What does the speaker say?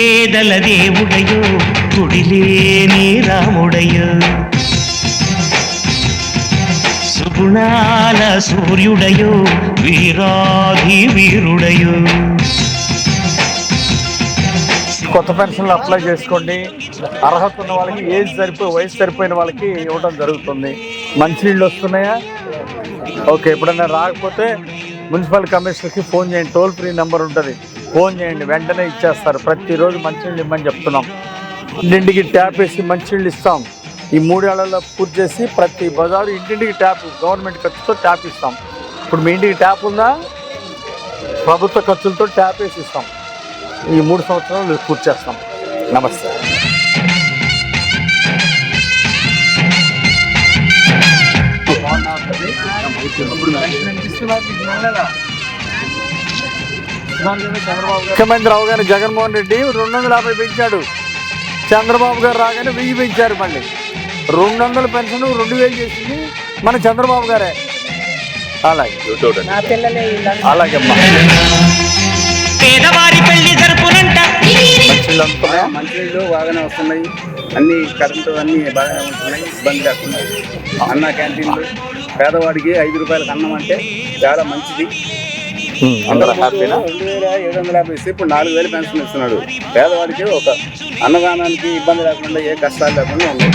నిరుపేదల దేవుడయో గుడిలేని రాముడయో. సుగుణాల సూర్యుడయో వీరాధి వీరుడయో. కొత్త పెన్షన్లు అప్లై చేసుకోండి. అర్హత ఉన్న వాళ్ళకి ఏజ్ సరిపోయి వయసు సరిపోయిన వాళ్ళకి ఇవ్వడం జరుగుతుంది. మంచినీళ్ళు వస్తున్నాయా? ఓకే ఎప్పుడన్నా రాకపోతే మున్సిపల్ కమిషనర్కి ఫోన్ చేయండి. టోల్ ఫ్రీ నెంబర్ ఉంటుంది. ఫోన్ చేయండి వెంటనే ఇచ్చేస్తారు. ప్రతిరోజు మంచినీళ్ళు ఇమ్మని చెప్తున్నాం. ఇంటింటికి ట్యాప్ వేసి మంచినీళ్ళు ఇస్తాం. ఈ మూడేళ్ళలో పూర్తి చేసి ప్రతి బజారు ఇంటింటికి ట్యాప్ గవర్నమెంట్ ఖర్చుతో ట్యాప్ ఇస్తాం. ఇప్పుడు మీ ఇంటికి ట్యాప్ ఉందా? ప్రభుత్వ ఖర్చులతో ట్యాప్ వేసి ఇస్తాం. ఈ మూడు సంవత్సరాలు పూర్తి చేస్తాం. నమస్తే. ముఖ్యమంత్రి రావు గారు జగన్మోహన్ రెడ్డి రెండు వందల యాభై పెంచాడు. చంద్రబాబు గారు రాగానే వెయ్యి పెంచారు మళ్ళీ. రెండు వందల పెన్షన్ రెండు వేలు చేసింది మన చంద్రబాబు గారే. అలాగే. అలాగే అమ్మా. పేదవారి పెళ్ళి జరుపునంట? మంచినీళ్ళు బాగానే వస్తున్నాయి. అన్ని కరెంటు అన్ని బాగానే ఉంటున్నాయి. ఇబ్బంది లేకుండా. అన్న క్యాంటీన్లు. పేదవాడికి ఐదు రూపాయలకు అన్నం అంటే చాలా మంచిది. అందరూ హ్యాపీనా? రెండు వేల ఏడు వందల యాభై ఇస్తే ఇప్పుడు నాలుగు వేలు పెన్షన్ ఇస్తున్నాడు. పేదవాడికి ఒక అన్నదానానికి ఇబ్బంది లేకుండా ఏ కష్టాలు లేకుండా ఉన్నాయి